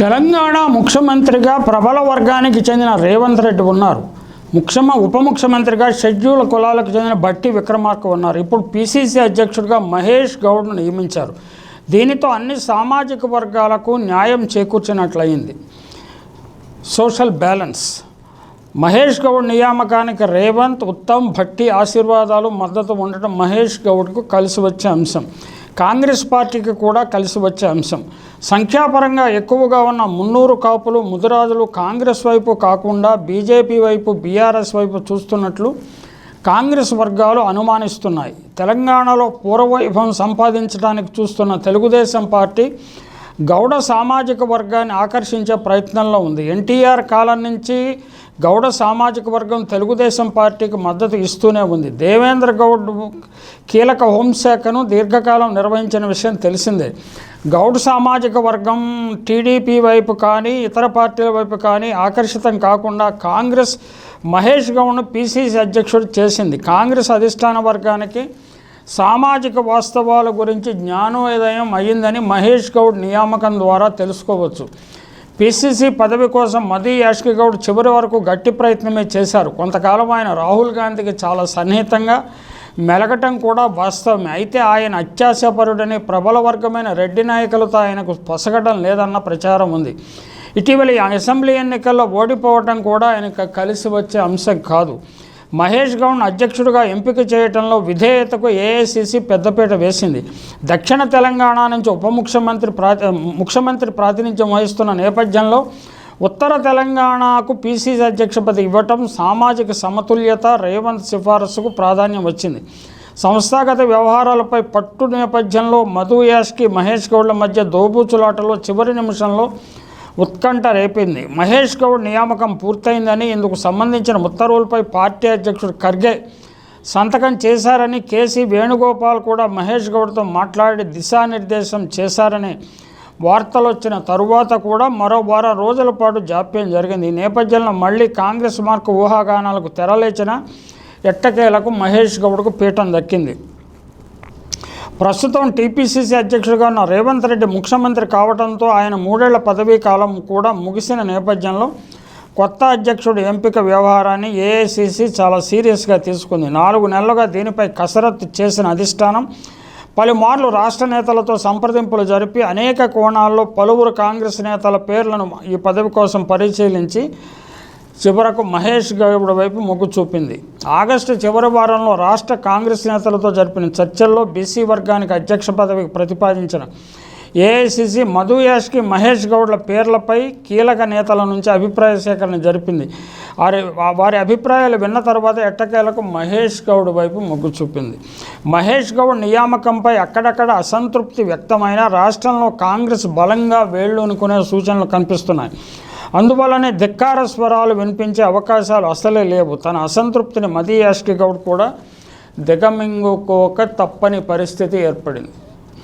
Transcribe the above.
తెలంగాణ ముఖ్యమంత్రిగా ప్రబల వర్గానికి చెందిన రేవంత్ రెడ్డి ఉన్నారు. ముఖ్యమ ఉప ముఖ్యమంత్రిగా షెడ్యూల్ కులాలకు చెందిన బట్టి విక్రమార్క ఉన్నారు. ఇప్పుడు పిసిసి అధ్యక్షుడిగా మహేష్ గౌడ్ను నియమించారు. దీనితో అన్ని సామాజిక వర్గాలకు న్యాయం చేకూర్చినట్లయింది. Social balance. మహేష్ గౌడ్ నియామకానికి రేవంత్ ఉత్తమ్ భట్టి ఆశీర్వాదాలు మద్దతు ఉండటం మహేష్ గౌడ్కు కలిసి వచ్చే అంశం. కాంగ్రెస్ పార్టీకి కూడా కలిసి వచ్చే అంశం. సంఖ్యాపరంగా ఎక్కువగా ఉన్న మున్నూరు కాపులు ముదిరాజులు కాంగ్రెస్ వైపు కాకుండా బీజేపీ వైపు బీఆర్ఎస్ వైపు చూస్తున్నట్లు కాంగ్రెస్ వర్గాలు అనుమానిస్తున్నాయి. తెలంగాణలో పూర్వవైభవం సంపాదించడానికి చూస్తున్న తెలుగుదేశం పార్టీ గౌడ సామాజిక వర్గాన్ని ఆకర్షించే ప్రయత్నంలో ఉంది. ఎన్టీఆర్ కాలం నుంచి గౌడ సామాజిక వర్గం తెలుగుదేశం పార్టీకి మద్దతు ఇస్తూనే ఉంది. దేవేంద్ర గౌడ్ కీలక హోంశాఖను దీర్ఘకాలం నిర్వహించిన విషయం తెలిసిందే. గౌడ్ సామాజిక వర్గం టీడీపీ వైపు కానీ ఇతర పార్టీల వైపు కానీ ఆకర్షితం కాకుండా కాంగ్రెస్ మహేష్ గౌడ్ను పీసీసీ అధ్యక్షుడు చేసింది. కాంగ్రెస్ అధిష్టాన వర్గానికి సామాజిక వాస్తవాల గురించి జ్ఞానోదయం అయ్యిందని మహేష్ గౌడ్ నియామకం ద్వారా తెలుసుకోవచ్చు. పిసిసి పదవి కోసం మదీ యాష్కి గౌడ్ చివరి వరకు గట్టి ప్రయత్నమే చేశారు. కొంతకాలం ఆయన రాహుల్ గాంధీకి చాలా సన్నిహితంగా మెలగటం కూడా వాస్తవమే. అయితే ఆయన అత్యాశపరుడని ప్రబల వర్గమైన రెడ్డి నాయకులతో ఆయనకు పొసగడం లేదన్న ప్రచారం ఉంది. ఇటీవల అసెంబ్లీ ఎన్నికల్లో ఓడిపోవటం కూడా ఆయనకు కలిసి వచ్చే అంశం కాదు. మహేష్ గౌడ్ అధ్యక్షుడిగా ఎంపిక చేయడంలో విధేయతకు ఏఐసిసి పెద్దపీట వేసింది. దక్షిణ తెలంగాణ నుంచి ఉప ముఖ్యమంత్రి ప్రా ముఖ్యమంత్రి ప్రాతినిధ్యం వహిస్తున్న నేపథ్యంలో ఉత్తర తెలంగాణకు పీసీసీ అధ్యక్ష పదవి ఇవ్వటం సామాజిక సమతుల్యత రేవంత్ సిఫారసుకు ప్రాధాన్యం వచ్చింది. సంస్థాగత వ్యవహారాలపై పట్టు నేపథ్యంలో మధు యాష్కి మహేష్ గౌడ్ల మధ్య దోబూచులాటలో చివరి నిమిషంలో ఉత్కంఠ రేపింది. మహేష్ గౌడ్ నియామకం పూర్తయిందని ఇందుకు సంబంధించిన ఉత్తర్వులపై పార్టీ అధ్యక్షుడు ఖర్గే సంతకం చేశారని కేసీ వేణుగోపాల్ కూడా మహేష్ గౌడ్తో మాట్లాడి దిశానిర్దేశం చేశారని వార్తలు వచ్చిన తరువాత కూడా మరో వారం రోజుల పాటు జాప్యం జరిగింది. ఈ నేపథ్యంలో మళ్ళీ కాంగ్రెస్ మార్కు ఊహాగానాలకు తెరలేచిన ఎట్టకేలకు మహేష్ గౌడ్కు పీఠం దక్కింది. ప్రస్తుతం టీపీసీసీ అధ్యక్షుడిగా ఉన్న రేవంత్ రెడ్డి ముఖ్యమంత్రి కావడంతో ఆయన మూడేళ్ళ పదవీ కాలం కూడా ముగిసిన నేపథ్యంలో కొత్త అధ్యక్షుడి ఎంపిక వ్యవహారాన్ని ఏఐసిసి చాలా సీరియస్గా తీసుకుంది. నాలుగు నెలలుగా దీనిపై కసరత్తు చేసిన అధిష్టానం పలుమార్లు రాష్ట్ర నేతలతో సంప్రదింపులు జరిపి అనేక కోణాల్లో పలువురు కాంగ్రెస్ నేతల పేర్లను ఈ పదవి కోసం పరిశీలించి చివరకు మహేష్ గౌడ్ వైపు మొగ్గు చూపింది. ఆగస్టు చివరి వారంలో రాష్ట్ర కాంగ్రెస్ నేతలతో జరిపిన చర్చల్లో బీసీ వర్గానికి అధ్యక్ష పదవికి ప్రతిపాదించిన ఏఐసిసి మధు యాష్కి మహేష్ గౌడ్ల పేర్లపై కీలక నేతల నుంచి అభిప్రాయ సేకరణ జరిపింది. వారి వారి అభిప్రాయాలు విన్న తర్వాత ఎట్టకేలకు మహేష్ గౌడ్ వైపు మొగ్గు చూపింది. మహేష్ గౌడ్ నియామకంపై అక్కడక్కడ అసంతృప్తి వ్యక్తమైన రాష్ట్రంలో కాంగ్రెస్ బలంగా వేళ్ళూనుకునే సూచనలు కనిపిస్తున్నాయి. అందువల్లనే ధిక్కార స్వరాలు వినిపించే అవకాశాలు అసలే లేవు. తన అసంతృప్తిని మదీ యాష్కి గౌడ్ కూడా దిగమింగుకోక తప్పని పరిస్థితి ఏర్పడింది.